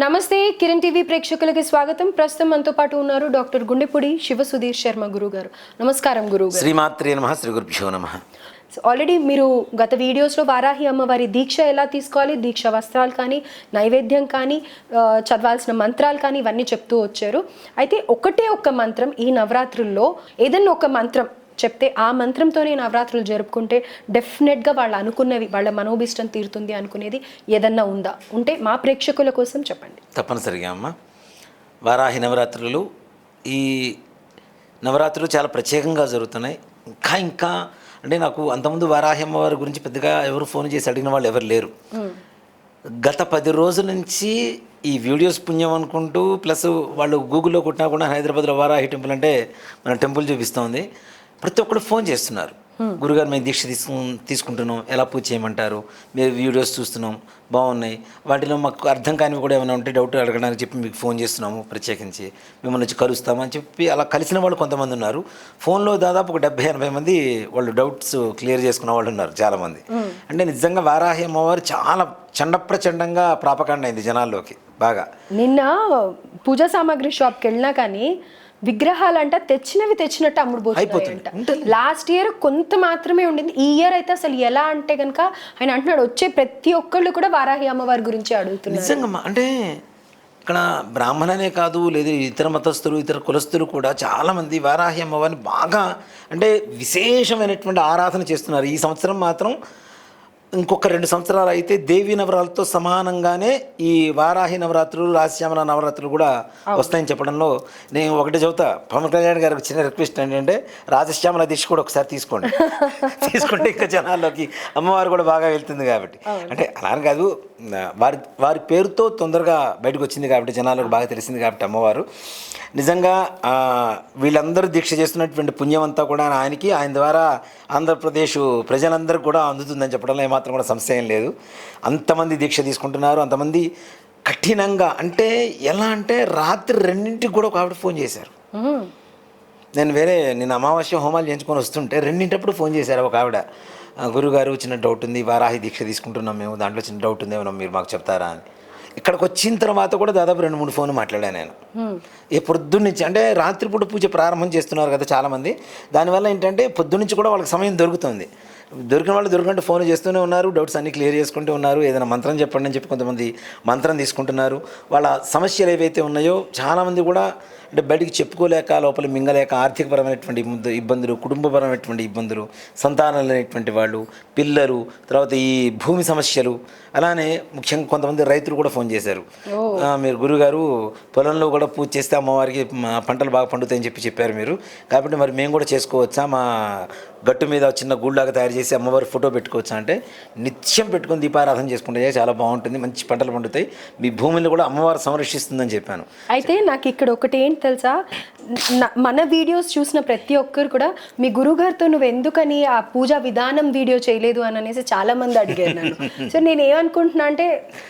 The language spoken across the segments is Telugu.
నమస్తే కిరణ్ టీవీ ప్రేక్షకులకి స్వాగతం. ప్రస్తుతం మనతో పాటు ఉన్నారు డాక్టర్ గుండెపూడి శివ సుధీర్ శర్మ గురువు గారు నమస్కారం గురువు గారు శ్రీమాత్రే నమ శ్రీ గురుభ్యో నమ. ఆల్రెడీ మీరు గత వీడియోస్లో వారాహి అమ్మవారి దీక్ష ఎలా తీసుకోవాలి దీక్ష వస్త్రాలు కానీ నైవేద్యం కానీ చదవాల్సిన మంత్రాలు కానీ ఇవన్నీ చెప్తూ వచ్చారు. అయితే ఒకటే ఒక్క మంత్రం ఈ నవరాత్రుల్లో ఏదన్నా ఒక మంత్రం చెప్తే ఆ మంత్రంతోనే నవరాత్రులు జరుపుకుంటే డెఫినెట్గా వాళ్ళు అనుకున్నవి వాళ్ళ మనోభిష్టం తీరుతుంది అనుకునేది ఏదన్నా ఉందా? ఉంటే మా ప్రేక్షకుల కోసం చెప్పండి. తప్పనిసరిగా అమ్మ. వారాహి నవరాత్రులు ఈ నవరాత్రులు చాలా ప్రత్యేకంగా జరుగుతున్నాయి. ఇంకా ఇంకా అంటే నాకు అంతకుముందు వారాహి అమ్మవారి గురించి పెద్దగా ఎవరు ఫోన్ చేసి అడిగిన వాళ్ళు ఎవరు లేరు. గత పది రోజుల నుంచి ఈ వీడియోస్ పుణ్యం అనుకుంటూ ప్లస్ వాళ్ళు గూగుల్లో కొట్టినా కూడా హైదరాబాద్లో వారాహి టెంపుల్ అంటే మన టెంపుల్ చూపిస్తోంది. ప్రతి ఒక్కరు ఫోన్ చేస్తున్నారు. గురుగారు మేము దీక్ష తీసుకు తీసుకుంటున్నాం. ఎలా పూజ చేయమంటారు? మీరు వీడియోస్ చూస్తున్నాం. బాగున్నాయి. వాటిలో మాకు అర్థం కానివి కూడా ఏమైనా ఉంటే డౌట్ అడగడానికి చెప్పి మీకు ఫోన్ చేస్తున్నాము ప్రత్యేకించి. మిమ్మల్ని వచ్చి కలుస్తామని చెప్పి అలా కలిసిన వాళ్ళు కొంతమంది ఉన్నారు. ఫోన్లో దాదాపు ఒక డెబ్బై ఎనభై మంది వాళ్ళు డౌట్స్ క్లియర్ చేసుకున్న వాళ్ళు ఉన్నారు చాలామంది. అంటే నిజంగా వారాహి అమ్మవారు చాలా చండప్రచండంగా ప్రాపకాండ అయింది జనాల్లోకి బాగా. నిన్న పూజా సామాగ్రి షాప్కి వెళ్ళినా కానీ విగ్రహాలంట తెచ్చినవి తెచ్చినట్టు అమ్ముడు. పోతున్నాయంట లాస్ట్ ఇయర్ కొంత మాత్రమే ఉండింది. ఈ ఇయర్ అయితే అసలు ఎలా అంటే కనుక ఆయన అంటున్నాడు వచ్చే ప్రతి ఒక్కళ్ళు కూడా వారాహి అమ్మవారి గురించి అడుగుతున్నారు. నిజంగా అంటే ఇక్కడ బ్రాహ్మణనే కాదు లేదు ఇతర మతస్థులు ఇతర కులస్తులు కూడా చాలామంది వారాహి అమ్మవారిని బాగా అంటే విశేషమైనటువంటి ఆరాధన చేస్తున్నారు. ఈ సంవత్సరం మాత్రం ఇంకొక రెండు సంవత్సరాలు అయితే దేవి నవరాలతో సమానంగానే ఈ వారాహి నవరాత్రులు రాశ్యామల నవరాత్రులు కూడా వస్తాయని చెప్పడంలో నేను ఒకటి చెబుతా. పవన్ కళ్యాణ్ గారికి చిన్న రిక్వెస్ట్ ఏంటంటే రాజశ్యామల దీక్ష కూడా ఒకసారి తీసుకోండి. తీసుకుంటే ఇంకా జనాల్లోకి అమ్మవారు కూడా బాగా వెళ్తుంది కాబట్టి. అంటే అలా కాదు వారి వారి పేరుతో తొందరగా బయటకు వచ్చింది కాబట్టి జనాలకు బాగా తెలిసింది కాబట్టి అమ్మవారు. నిజంగా వీళ్ళందరూ దీక్ష చేస్తున్నటువంటి పుణ్యం అంతా కూడా ఆయనకి ఆయన ద్వారా ఆంధ్రప్రదేశ్ ప్రజలందరూ కూడా అందుతుందని చెప్పడంలో ఏమాత్రం కూడా సంశయం లేదు. అంతమంది దీక్ష తీసుకుంటున్నారు. అంతమంది కఠినంగా అంటే ఎలా అంటే రాత్రి రెండింటికి కూడా ఒక ఆవిడ ఫోన్ చేశారు. నేను వేరే నేను అమావాస్య హోమాలు చేయించుకొని వస్తుంటే రెండింటప్పుడు ఫోన్ చేశారు ఒక ఆవిడ. "ఆ, గురుగారు చిన్న డౌట్ ఉంది వారాహి దీక్ష తీసుకుంటున్నాం మేము దాంట్లో చిన్న డౌట్ ఉంది ఏమన్నా మీరు మాకు చెప్తారా అని. ఇక్కడికి వచ్చిన తర్వాత కూడా దాదాపు రెండు మూడు ఫోన్లు మాట్లాడాను నేను. ఏ పొద్దున్న నుంచి అంటే రాత్రిపూట పూజ ప్రారంభం చేస్తున్నారు కదా చాలామంది. దానివల్ల ఏంటంటే పొద్దున్నుంచి కూడా వాళ్ళకి సమయం దొరుకుతుంది. దొరికిన వాళ్ళు దొరికినట్టు ఫోన్ చేస్తూనే ఉన్నారు డౌట్స్ అన్ని క్లియర్ చేసుకుంటూ ఉన్నారు. ఏదైనా మంత్రం చెప్పండి అని చెప్పి కొంతమంది మంత్రం తీసుకుంటున్నారు. వాళ్ళ సమస్యలు ఏవైతే ఉన్నాయో చాలామంది కూడా అంటే బయటికి చెప్పుకోలేక లోపల మింగలేక ఆర్థికపరమైనటువంటి ఇబ్బంది- ఇబ్బందులు కుటుంబపరమైనటువంటి ఇబ్బందులు సంతానం లేనటువంటి వాళ్ళు పిల్లలు తర్వాత ఈ భూమి సమస్యలు అలానే ముఖ్యంగా కొంతమంది రైతులు కూడా ఫోన్ చేశారు. మీరు గురుగారు పొలంలో కూడా పూజ చేస్తే అమ్మవారికి మా పంటలు బాగా పండుతాయని చెప్పి చెప్పారు మీరు. కాబట్టి మరి మేము కూడా చేసుకోవచ్చా? మా గట్టు మీద చిన్న గూళ్ళలాగా తయారు చేసి అమ్మవారి ఫోటో పెట్టుకోవచ్చా అంటే నిత్యం పెట్టుకొని దీపారాధన చేసుకుంటే చాలా బాగుంటుంది మంచి పంటలు పండుతాయి. మీ భూమిని కూడా అమ్మవారు సంరక్షిస్తుందని చెప్పాను. అయితే నాకు ఇక్కడ ఒకటి ఏంటి తెలుసా న- మన వీడియోస్ చూసిన ప్రతి ఒక్కరు కూడా మీ గురుగారితో నువ్వు ఎందుకని ఆ పూజా విధానం వీడియో చేయలేదు అని అనేసి చాలా మంది అడిగారు నన్ను. సో నేను ఏమనుకుంటున్నా అంటే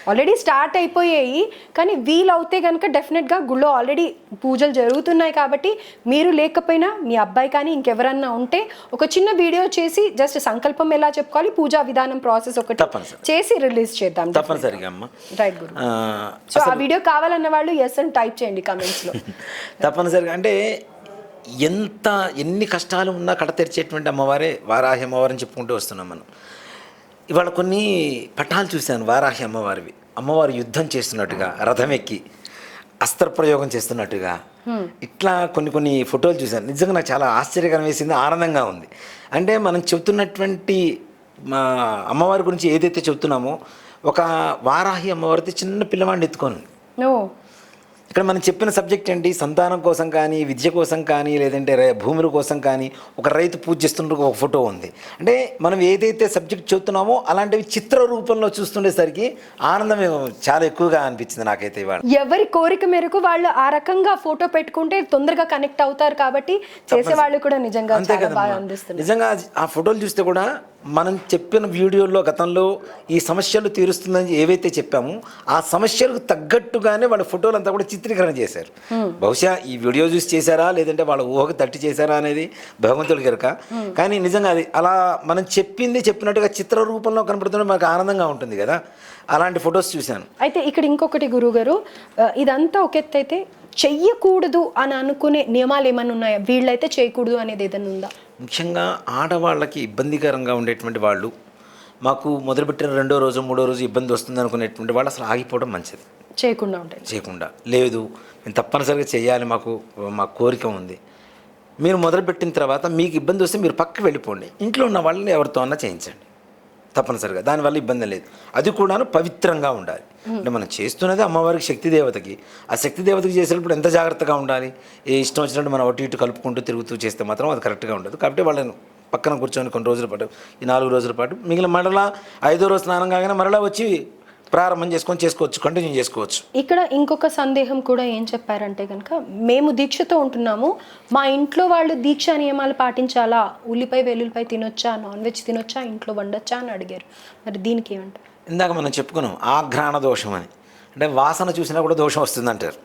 ఆల్రెడీ స్టార్ట్ అయిపోయాయి కానీ వీలు అవుతే కనుక డెఫినెట్గా గుళ్ళో ఆల్రెడీ పూజలు జరుగుతున్నాయి కాబట్టి మీరు లేకపోయినా మీ అబ్బాయి కానీ ఇంకెవరన్నా ఉంటే ఒక చిన్న వీడియో చేసి జస్ట్ సంకల్పం ఎలా చెప్పుకోవాలి పూజా విధానం ప్రాసెస్ ఒకటి. చేసి రిలీజ్ చేద్దాం. తప్పనిసరిగా అమ్మ. రైట్ గురు. సో ఆ వీడియో కావాలన్న వాళ్ళు ఎస్ అని టైప్ చేయండి కమెంట్స్లో. తప్పనిసరిగా. అంటే ఎంత ఎన్ని కష్టాలు ఉన్నా కడ తెరిచేటువంటి అమ్మవారే వారాహి అమ్మవారిని చెప్పుకుంటూ వస్తున్నాం మనం. ఇవాళ కొన్ని పటాలు చూశాను వారాహి అమ్మవారివి. అమ్మవారు యుద్ధం చేస్తున్నట్టుగా రథం ఎక్కి అస్త్ర ప్రయోగం చేస్తున్నట్టుగా ఇట్లా కొన్ని కొన్ని ఫోటోలు చూశాను. నిజంగా నాకు చాలా ఆశ్చర్యకరం వేసింది ఆనందంగా ఉంది. అంటే మనం చెబుతున్నటువంటి మా అమ్మవారి గురించి ఏదైతే చెబుతున్నామో ఒక వారాహి అమ్మవారితో చిన్న పిల్లవాడిని ఎత్తుకొని ఇక్కడ మనం చెప్పిన సబ్జెక్ట్ ఏంటి? సంతానం కోసం కానీ విద్య కోసం కానీ లేదంటే భూముల కోసం కానీ ఒక రైతు పూజ చేస్తుంటే ఒక ఫోటో ఉంది. అంటే మనం ఏదైతే సబ్జెక్ట్ చెబుతున్నామో అలాంటివి చిత్ర రూపంలో చూస్తుండేసరికి ఆనందం చాలా ఎక్కువగా అనిపించింది నాకైతే ఇవాళ. ఎవరి కోరిక మేరకు వాళ్ళు ఆ రకంగా ఫోటో పెట్టుకుంటే తొందరగా కనెక్ట్ అవుతారు కాబట్టి చేసే వాళ్ళు కూడా నిజంగా అంతే కదా నిజంగా ఆ ఫోటోలు చూస్తే కూడా మనం చెప్పిన వీడియోలో గతంలో ఈ సమస్యలు తీరుస్తుందని ఏవైతే చెప్పామో ఆ సమస్యలకు తగ్గట్టుగానే వాళ్ళ ఫోటోలు అంతా కూడా చిత్రీకరణ చేశారు. బహుశా ఈ వీడియో చూసి చేశారా లేదంటే వాళ్ళ ఊహకు తట్టి చేశారా అనేది భగవంతుడి గరక కానీ నిజంగా అది అలా మనం చెప్పింది చెప్పినట్టుగా చిత్ర రూపంలో కనపడుతుంటే మనకు ఆనందంగా ఉంటుంది కదా. అలాంటి ఫొటోస్ చూశాను. అయితే ఇక్కడ ఇంకొకటి గురుగారు ఆ, ఇదంతా ఒక ఎత్తు అయితే చెయ్యకూడదు అని అనుకునే నియమాలు ఏమైనా ఉన్నాయా? వీళ్ళైతే చేయకూడదు అనేది ఏదైనా ఉందా? ముఖ్యంగా ఆడవాళ్ళకి ఇబ్బందికరంగా ఉండేటువంటి వాళ్ళు మాకు మొదలుపెట్టిన రెండో రోజు మూడో రోజు ఇబ్బంది వస్తుంది అనుకునేటువంటి వాళ్ళు అసలు ఆగిపోవడం మంచిది. చేయకుండా ఉంటాయి. చేయకుండా. లేదు మేము తప్పనిసరిగా చేయాలి మాకు మా కోరిక ఉంది. మీరు మొదలుపెట్టిన తర్వాత మీకు ఇబ్బంది వస్తే మీరు పక్కకి వెళ్ళిపోండి. ఇంట్లో ఉన్న వాళ్ళని ఎవరితో అన్నా చేయించండి. తప్పనిసరిగా. దానివల్ల ఇబ్బంది లేదు. అది కూడాను పవిత్రంగా ఉండాలి. అంటే మనం చేస్తున్నది అమ్మవారికి శక్తి దేవతకి. ఆ శక్తి దేవతకి చేసేటప్పుడు ఎంత జాగ్రత్తగా ఉండాలి? ఏ ఇష్టం వచ్చినట్టు మనం అటు ఇటు కలుపుకుంటూ తిరుగుతూ చేస్తే మాత్రం అది కరెక్ట్గా ఉండదు. కాబట్టి వాళ్ళని పక్కన కూర్చొని కొన్ని రోజుల పాటు ఈ నాలుగు రోజుల పాటు మిగిలిన మరలా ఐదో రోజు స్నానం కాగానే మరలా వచ్చి ప్రారంభం చేసుకొని చేసుకోవచ్చు కంటిన్యూ చేసుకోవచ్చు. ఇక్కడ ఇంకొక సందేహం కూడా ఏం చెప్పారంటే కనుక మేము దీక్షతో ఉంటున్నాము. మా ఇంట్లో వాళ్ళు దీక్ష నియమాలు పాటించాలా? ఉల్లిపాయ వెల్లుల్లిపాయ తినొచ్చా? నాన్ వెజ్ తినొచ్చా? ఇంట్లో వండొచ్చా అని అడిగారు. మరి దీనికి ఏమంటారు? ఇందాక మనం చెప్పుకున్నాం ఆఘ్రాణ దోషం అని. అంటే వాసన చూసినా కూడా దోషం వస్తుంది అంటారు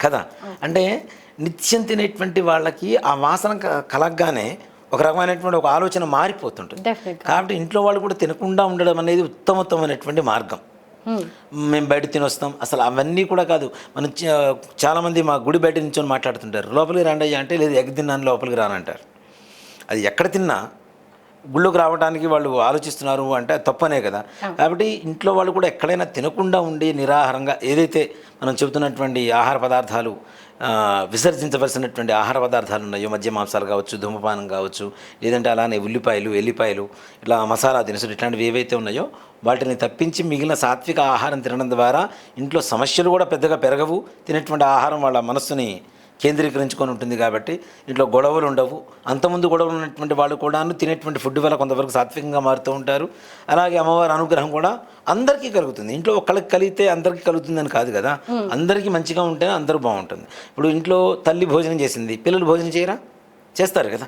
కదా? అంటే నిత్యం తినేటువంటి వాళ్ళకి ఆ వాసన కలగగానే ఒక రకమైనటువంటి ఒక ఆలోచన మారిపోతుంటుంది. కాబట్టి ఇంట్లో వాళ్ళు కూడా తినకుండా ఉండడం అనేది ఉత్తమోత్తమైనటువంటి మార్గం. మేము బయట తినొస్తాం. అసలు అవన్నీ కూడా కాదు. మనం చాలామంది మా గుడి బయట నుంచొని మాట్లాడుతుంటారు. లోపలికి రాండి అంటే లేదు ఎగ్ తిన్నాను లోపలికి రానంటారు. అది ఎక్కడ తిన్నా గుళ్ళోకి రావడానికి వాళ్ళు ఆలోచిస్తున్నారు అంటే తప్పనే కదా. కాబట్టి ఇంట్లో వాళ్ళు కూడా ఎక్కడైనా తినకుండా ఉండి నిరాహారంగా ఏదైతే మనం చెబుతున్నటువంటి ఆహార పదార్థాలు విసర్జించవలసినటువంటి ఆహార పదార్థాలు ఉన్నాయో. మద్య మాంసాలు కావచ్చు ధూమపానం కావచ్చు లేదంటే అలానే ఉల్లిపాయలు ఎల్లిపాయలు ఇట్లా మసాలా దినుసులు ఇట్లాంటివి ఏవైతే ఉన్నాయో వాటిని తప్పించి మిగిలిన సాత్విక ఆహారం తినడం ద్వారా ఇంట్లో సమస్యలు కూడా పెద్దగా పెరగవు. తినేటువంటి ఆహారం వాళ్ళ మనస్సుని కేంద్రీకరించుకొని ఉంటుంది కాబట్టి ఇంట్లో గొడవలు ఉండవు. అంతకుముందు గొడవలు ఉన్నటువంటి వాళ్ళు కూడా తినేటువంటి ఫుడ్ వల్ల కొంతవరకు సాత్వికంగా మారుతూ ఉంటారు. అలాగే అమ్మవారి అనుగ్రహం కూడా అందరికీ కలుగుతుంది. ఇంట్లో ఒకళ్ళకి కలిగితే అందరికీ కలుగుతుందని కాదు కదా. అందరికీ మంచిగా ఉంటేనే అందరూ బాగుంటుంది. ఇప్పుడు ఇంట్లో తల్లి భోజనం చేసింది. పిల్లలు భోజనం చేయరా? చేస్తారు కదా.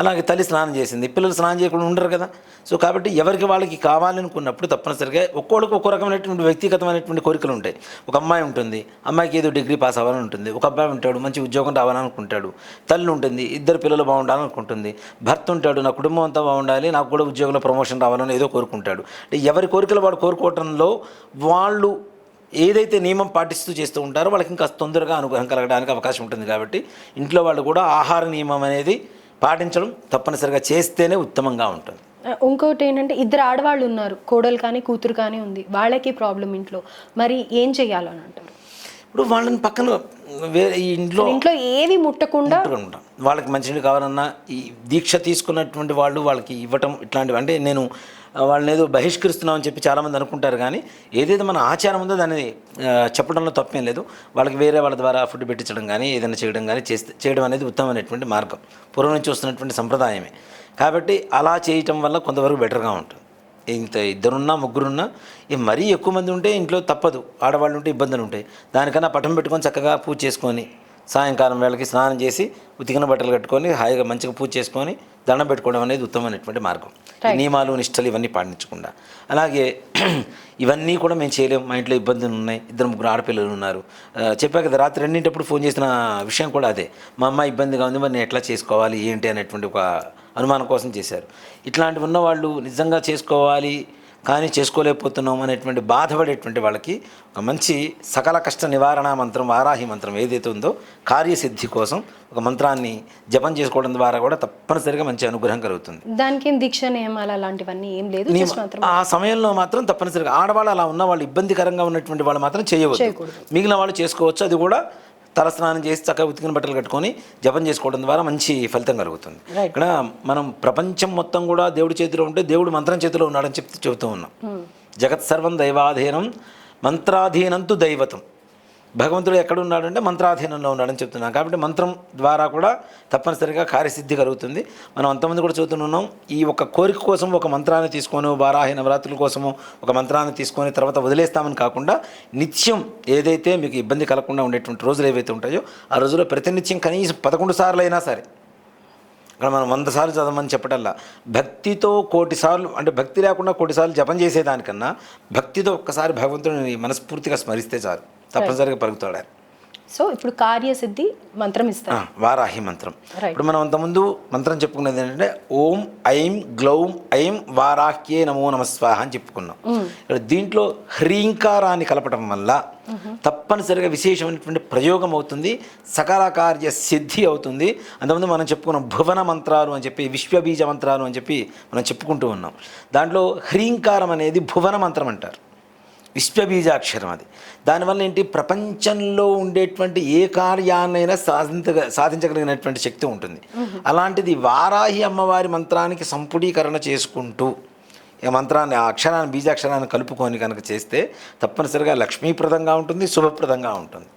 అలాగే తల్లి స్నానం చేసింది పిల్లలు స్నానం చేయకుండా ఉండరు కదా. సో కాబట్టి ఎవరికి వాళ్ళకి కావాలనుకున్నప్పుడు తప్పనిసరిగా ఒక్కోళ్ళకి ఒక్కో రకమైనటువంటి వ్యక్తిగతమైనటువంటి కోరికలు ఉంటాయి. ఒక అమ్మాయి ఉంటుంది అమ్మాయికి ఏదో డిగ్రీ పాస్ అవ్వాలని ఉంటుంది ఒక అబ్బాయి ఉంటాడు మంచి ఉద్యోగం రావాలనుకుంటాడు తల్లి ఉంటుంది ఇద్దరు పిల్లలు బాగుండాలనుకుంటుంది భర్త ఉంటాడు నా కుటుంబం అంతా బాగుండాలి నాకు కూడా ఉద్యోగంలో ప్రమోషన్ రావాలని ఏదో కోరుకుంటాడు. అంటే ఎవరి కోరికలు వాడు కోరుకోవటంలో వాళ్ళు ఏదైతే నియమం పాటిస్తూ చేస్తూ ఉంటారో వాళ్ళకి ఇంకా తొందరగా అనుగ్రహం కలగడానికి అవకాశం ఉంటుంది కాబట్టి ఇంట్లో వాళ్ళు కూడా ఆహార నియమం అనేది పాటించడం తప్పనిసరిగా చేస్తేనే ఉత్తమంగా ఉంటుంది. ఇంకోటి ఏంటంటే ఇద్దరు ఆడవాళ్ళు ఉన్నారు కోడలు కానీ కూతురు కానీ ఉంది వాళ్ళకి ప్రాబ్లం ఇంట్లో. మరి ఏం చెయ్యాలని అంటారు? ఇప్పుడు వాళ్ళని పక్కన వేరే ఈ ఇంట్లో ఇంట్లో ఏవి ముట్టకుండా. వాళ్ళకి మంచినీళ్ళు కావాలన్నా ఈ దీక్ష తీసుకున్నటువంటి వాళ్ళు వాళ్ళకి ఇవ్వటం ఇట్లాంటివి. అంటే నేను వాళ్ళని ఏదో బహిష్కరిస్తున్నామని చెప్పి చాలామంది అనుకుంటారు కానీ ఏదైతే మన ఆచారం ఉందో దాన్ని చెప్పడంలో తప్పేం లేదు. వాళ్ళకి వేరే వాళ్ళ ద్వారా ఫుడ్ పెట్టించడం కానీ ఏదైనా చేయడం కానీ చేస్తే చేయడం అనేది ఉత్తమమైనటువంటి మార్గం. పూర్వం నుంచి వస్తున్నటువంటి సంప్రదాయమే. కాబట్టి అలా చేయటం వల్ల కొంతవరకు బెటర్గా ఉంటుంది. ఇంత ఇద్దరున్నా ముగ్గురున్నా ఈ మరీ ఎక్కువ మంది ఉంటే ఇంట్లో తప్పదు. ఆడవాళ్ళు ఉంటే ఇబ్బందులు ఉంటాయి. దానికన్నా పటం పెట్టుకొని చక్కగా పూజ చేసుకొని సాయంకాలం వేళకి స్నానం చేసి ఉతికిన బట్టలు కట్టుకొని హాయిగా మంచిగా పూజ చేసుకొని దండం పెట్టుకోవడం అనేది ఉత్తమమైనటువంటి మార్గం. నియమాలు నిష్టలు ఇవన్నీ పాటించకుండా. అలాగే ఇవన్నీ కూడా మేము చేయలేము. మా ఇంట్లో ఇబ్బందులు ఉన్నాయి. ఇద్దరు ముగ్గురు ఆడపిల్లలు ఉన్నారు. చెప్పా కదా రాత్రి రెండింటప్పుడు ఫోన్ చేసిన విషయం కూడా అదే. మా అమ్మ ఇబ్బందిగా ఉంది. మరి నేను ఎట్లా చేసుకోవాలి? ఏంటి అనేటువంటి ఒక అనుమానం కోసం చేశారు. ఇట్లాంటివి ఉన్న వాళ్ళు నిజంగా చేసుకోవాలి. కానీ చేసుకోలేకపోతున్నాం అనేటువంటి బాధపడేటువంటి వాళ్ళకి ఒక మంచి సకల కష్ట నివారణ మంత్రం వారాహి మంత్రం ఏదైతే ఉందో కార్యసిద్ధి కోసం ఒక మంత్రాన్ని జపం చేసుకోవడం ద్వారా కూడా తప్పనిసరిగా మంచి అనుగ్రహం కలుగుతుంది దానికి దీక్ష నియమాలు అలాంటివన్నీ ఏం లేదు ఆ సమయంలో మాత్రం తప్పనిసరిగా ఆడవాళ్ళు అలా ఉన్న వాళ్ళు ఇబ్బందికరంగా ఉన్నటువంటి వాళ్ళు మాత్రం చేయకూడదు. మిగిలిన వాళ్ళు చేసుకోవచ్చు అది కూడా తలస్నానం చేసి చక్కగా ఉతికిన బట్టలు కట్టుకొని జపం చేసుకోవడం ద్వారా మంచి ఫలితం కలుగుతుంది. ఇక్కడ మనం ప్రపంచం మొత్తం కూడా దేవుడి చేతిలో ఉంటే దేవుడు మంత్రం చేతిలో ఉన్నాడని చెప్తూ చెబుతూ ఉన్నాం. జగత్ సర్వం దైవాధీనం మంత్రాధీనంతు దైవతం. భగవంతుడు ఎక్కడున్నాడంటే మంత్రాధీనంలో ఉన్నాడని చెప్తున్నాం కాబట్టి మంత్రం ద్వారా కూడా తప్పనిసరిగా కార్యసిద్ధి కలుగుతుంది. మనం అంతమంది కూడా చూస్తున్నాం ఈ ఒక కోరిక కోసం ఒక మంత్రాన్ని తీసుకొని వారాహి నవరాత్రుల కోసము ఒక మంత్రాన్ని తీసుకొని తర్వాత వదిలేస్తామని కాకుండా నిత్యం ఏదైతే మీకు ఇబ్బంది కలగకుండా ఉండేటువంటి రోజులు ఏవైతే ఉంటాయో ఆ రోజుల్లో ప్రతినిత్యం కనీసం పదకొండు సార్లు అయినా సరే ఇక్కడ మనం వంద సార్లు చదవమని చెప్పటల్లా భక్తితో కోటి సార్లు అంటే భక్తి లేకుండా కోటిసార్లు జపం చేసేదానికన్నా భక్తితో ఒక్కసారి భగవంతుడిని మనస్ఫూర్తిగా స్మరిస్తే చాలు. తప్పనిసరిగా పలుకుతాడు ఆయన. సో ఇప్పుడు కార్యసిద్ధి మంత్రం ఆ, ఇస్తారు వారాహి మంత్రం. ఇప్పుడు మనం అంతకుముందు మంత్రం చెప్పుకున్నది ఏంటంటే ఓం ఐం గ్లౌం ఐం వారాహ్యే నమో నమ స్వాహ అని చెప్పుకున్నాం. ఇక్కడ దీంట్లో హ్రీంకారాన్ని కలపటం వల్ల తప్పనిసరిగా విశేషమైనటువంటి ప్రయోగం అవుతుంది సకల కార్య సిద్ధి అవుతుంది. అంతకుముందు మనం చెప్పుకున్నాం భువన మంత్రాలు అని చెప్పి విశ్వబీజ మంత్రాలు అని చెప్పి మనం చెప్పుకుంటూ ఉన్నాం. దాంట్లో హ్రీంకారం అనేది భువన మంత్రం అంటారు. విశ్వబీజాక్షరం అది దానివల్ల ఏంటి? ప్రపంచంలో ఉండేటువంటి ఏ కార్యాన్నైనా సాధించ సాధించగలిగినటువంటి శక్తి ఉంటుంది. అలాంటిది వారాహి అమ్మవారి మంత్రానికి సంపుడీకరణ చేసుకుంటూ ఈ మంత్రాన్ని ఆ అక్షరాన్ని బీజాక్షరాన్ని కలుపుకొని కనుక చేస్తే తప్పనిసరిగా లక్ష్మీప్రదంగా ఉంటుంది శుభప్రదంగా ఉంటుంది.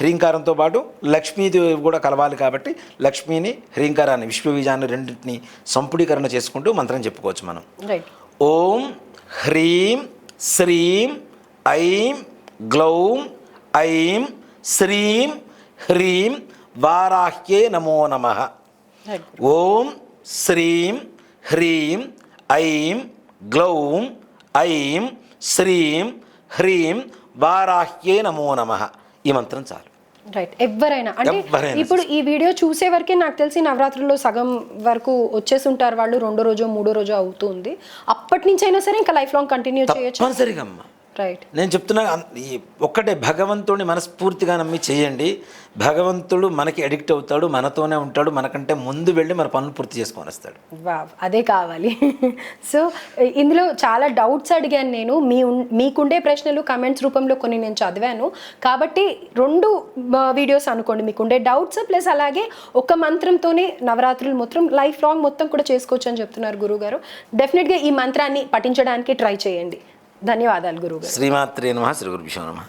హ్రీంకారంతో పాటు లక్ష్మీదేవి కూడా కలవాలి కాబట్టి లక్ష్మీని హ్రీంకారాన్ని విశ్వబీజాన్ని రెండింటిని సంపుడీకరణ చేసుకుంటూ మంత్రం చెప్పుకోవచ్చు మనం. ఓం హ్రీం శ్రీం ఐం గ్లౌం ఐం శ్రీం హ్రీం వారాహ్యే నమో నమ. ఓం శ్రీం హ్రీం ఐం గ్లౌం ఐం శ్రీం హ్రీం వారాహ్యే నమో నమ. ఈ మంత్రం చాలు. రైట్ ఎవరైనా. అంటే ఇప్పుడు ఈ వీడియో చూసే వరకే నాకు తెలిసి నవరాత్రుల్లో సగం వరకు వచ్చేసి ఉంటారు వాళ్ళు రెండో రోజు మూడో రోజు అవుతుంది. అప్పటి నుంచి అయినా సరే ఇంకా లైఫ్ లాంగ్ కంటిన్యూ చేయొచ్చు నేను చెప్తున్నా ఒక్కటే భగవంతుడిని మనస్ఫూర్తిగా నమ్మి చేయండి. భగవంతుడు మనకి అడిక్ట్ అవుతాడు మనతోనే ఉంటాడు మనకంటే ముందు వెళ్ళి మన పనులు పూర్తి చేసుకొని వస్తాడు. అదే కావాలి. సో ఇందులో చాలా డౌట్స్ అడిగాను నేను. మీ మీకుండే ప్రశ్నలు కమెంట్స్ రూపంలో కొన్ని నేను చదివాను. కాబట్టి రెండు వీడియోస్ అనుకోండి మీకుండే డౌట్స్ ప్లస్ అలాగే ఒక మంత్రంతోనే నవరాత్రులు మొత్తం లైఫ్ లాంగ్ మొత్తం కూడా చేసుకోవచ్చు అని చెప్తున్నారు గురుగారు డెఫినెట్గా ఈ మంత్రాన్ని పఠించడానికి ట్రై చేయండి. ధన్యవాదాలు గురువు శ్రీమాత్రే నమ శ్రీ గురుభ్యో నమ.